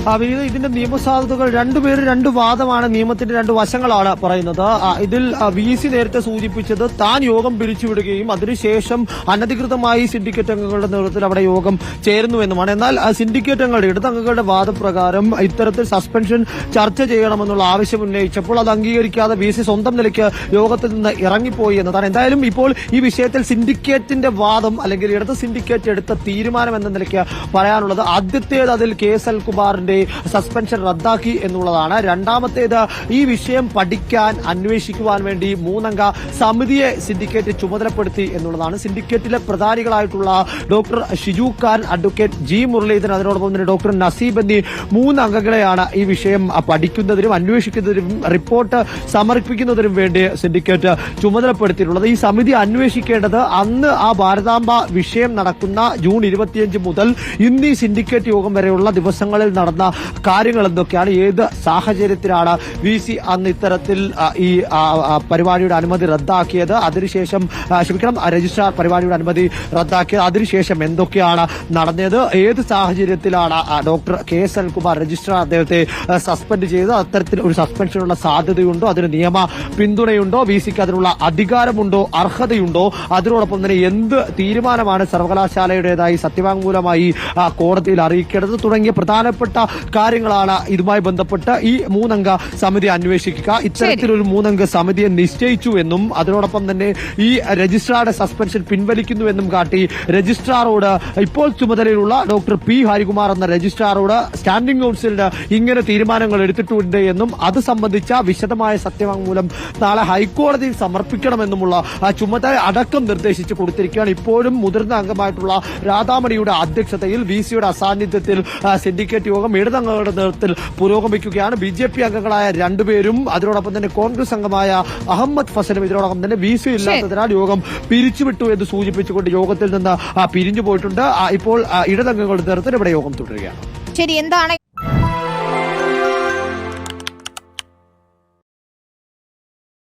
വിനീത് ഇതിന്റെ നിയമസാധുതകൾ രണ്ടുപേരും രണ്ട് വാദമാണ് നിയമത്തിന്റെ രണ്ട് വശങ്ങളാണ് പറയുന്നത്. ഇതിൽ വി സി നേരത്തെ സൂചിപ്പിച്ചത് താൻ യോഗം പിരിച്ചുവിടുകയും അതിനുശേഷം അനധികൃതമായി സിൻഡിക്കേറ്റ് അംഗങ്ങളുടെ നേതൃത്വത്തിൽ അവിടെ യോഗം ചേരുന്നുവെന്നുമാണ് എന്നാൽ ആ, സിൻഡിക്കേറ്റ് അംഗങ്ങളുടെ ഇടത് അംഗങ്ങളുടെ വാദപ്രകാരം ഇത്തരത്തിൽ സസ്പെൻഷൻ ചർച്ച ചെയ്യണമെന്നുള്ള ആവശ്യം ഉന്നയിച്ചപ്പോൾ അത് അംഗീകരിക്കാതെ വി സി സ്വന്തം നിലയ്ക്ക് യോഗത്തിൽ നിന്ന് ഇറങ്ങിപ്പോയി എന്നതാണ്. എന്തായാലും ഇപ്പോൾ ഈ വിഷയത്തിൽ സിൻഡിക്കേറ്റിന്റെ വാദം അല്ലെങ്കിൽ ഇടത് സിൻഡിക്കേറ്റ് എടുത്ത തീരുമാനം എന്ന നിലയ്ക്ക് പറയാനുള്ളത് ആദ്യത്തേത് അതിൽ കെ എസ് എൽകുമാറിന്റെ സസ്പെൻഷൻ റദ്ദാക്കി എന്നുള്ളതാണ്. രണ്ടാമത്തേത് ഈ വിഷയം പഠിക്കാൻ അന്വേഷിക്കുവാൻ വേണ്ടി മൂന്നംഗ സമിതിയെ സിൻഡിക്കേറ്റ് ചുമതലപ്പെടുത്തി എന്നുള്ളതാണ്. സിൻഡിക്കേറ്റിലെ പ്രധാനികളായിട്ടുള്ള doctor Shiju Khan advocate G Muraleedharan അതിനോടൊപ്പം തന്നെ ഡോക്ടർ നസീബ് എന്നീ മൂന്ന് അംഗങ്ങളെയാണ് ഈ വിഷയം പഠിക്കുന്നതിനും അന്വേഷിക്കുന്നതിനും റിപ്പോർട്ട് സമർപ്പിക്കുന്നതിനും വേണ്ടി സിൻഡിക്കേറ്റ് ചുമതലപ്പെടുത്തിയിട്ടുള്ളത്. ഈ സമിതി അന്വേഷിക്കേണ്ടത് അന്ന് ആ ഭാരതാംബ വിഷയം നടക്കുന്ന ജൂൺ ഇരുപത്തിയഞ്ച് മുതൽ ഇന്ന് ഈ സിൻഡിക്കേറ്റ് യോഗം വരെയുള്ള ദിവസങ്ങളിൽ നടന്ന കാര്യങ്ങൾ എന്തൊക്കെയാണ്? ഏത് സാഹചര്യത്തിലാണ് വി സി അന്ന് ഇത്തരത്തിൽ ഈ പരിപാടിയുടെ അനുമതി റദ്ദാക്കിയത്? അതിനുശേഷം ക്ഷമിക്കണം രജിസ്ട്രാർ പരിപാടിയുടെ അനുമതി റദ്ദാക്കിയത്. അതിനുശേഷം എന്തൊക്കെയാണ് നടന്നത്? ഏത് സാഹചര്യത്തിലാണ് ഡോക്ടർ കെ എസ് അൽകുമാർ രജിസ്ട്രാർ അദ്ദേഹത്തെ സസ്പെൻഡ് ചെയ്തത്? അത്തരത്തിൽ ഒരു സസ്പെൻഷനുള്ള സാധ്യതയുണ്ടോ? അതിന് നിയമ പിന്തുണയുണ്ടോ? വി സിക്ക് അതിനുള്ള അധികാരമുണ്ടോ? അർഹതയുണ്ടോ? അതിനോടൊപ്പം തന്നെ എന്ത് തീരുമാനമാണ് സർവകലാശാലയുടേതായി സത്യവാങ്മൂലമായി കോടതിയിൽ അറിയിക്കേണ്ടത്? തുടങ്ങിയ പ്രധാനപ്പെട്ട കാര്യങ്ങളാണ് ഇതുമായി ബന്ധപ്പെട്ട് ഈ മൂന്നംഗ സമിതി അന്വേഷിക്കുക. ഇത്തരത്തിലൊരു മൂന്നംഗ സമിതിയെ നിശ്ചയിച്ചു എന്നും അതിനോടൊപ്പം തന്നെ ഈ രജിസ്ട്രാറുടെ സസ്പെൻഷൻ പിൻവലിക്കുന്നു എന്നും കാട്ടി രജിസ്ട്രാറോട് ഇപ്പോൾ ചുമതലയിലുള്ള ഡോക്ടർ പി ഹരികുമാർ എന്ന രജിസ്ട്രാറോട് സ്റ്റാൻഡിംഗ് കൌൺസിലിന് ഇങ്ങനെ തീരുമാനങ്ങൾ എടുത്തിട്ടുണ്ട് എന്നും അത് സംബന്ധിച്ച വിശദമായ സത്യവാങ്മൂലം നാളെ ഹൈക്കോടതിയിൽ സമർപ്പിക്കണമെന്നുമുള്ള ആ ചുമതല അടക്കം നിർദ്ദേശിച്ചു കൊടുത്തിരിക്കുകയാണ്. ഇപ്പോഴും മുതിർന്ന അംഗമായിട്ടുള്ള രാധാമണിയുടെ അധ്യക്ഷതയിൽ വി സിയുടെ അസാന്നിധ്യത്തിൽ സിൻഡിക്കേറ്റ് യോഗം ഇടതംഗങ്ങളുടെ നേതൃത്വത്തിൽ പുരോഗമിക്കുകയാണ്. ബി ജെ പി അംഗങ്ങളായ രണ്ടുപേരും അതിനോടൊപ്പം തന്നെ കോൺഗ്രസ് അംഗമായ അഹമ്മദ് ഫസലും ഇതിനോടൊപ്പം തന്നെ വി സി ഇല്ലാത്തതിനാൽ യോഗം പിരിച്ചുവിട്ടു എന്ന് സൂചിപ്പിച്ചുകൊണ്ട് യോഗത്തിൽ നിന്ന് പിരിഞ്ഞു പോയിട്ടുണ്ട്. ഇപ്പോൾ ഇടതംഗങ്ങളുടെ നേതൃത്വത്തിൽ ഇവിടെ യോഗം തുടരുകയാണ്. ശരി എന്താണ്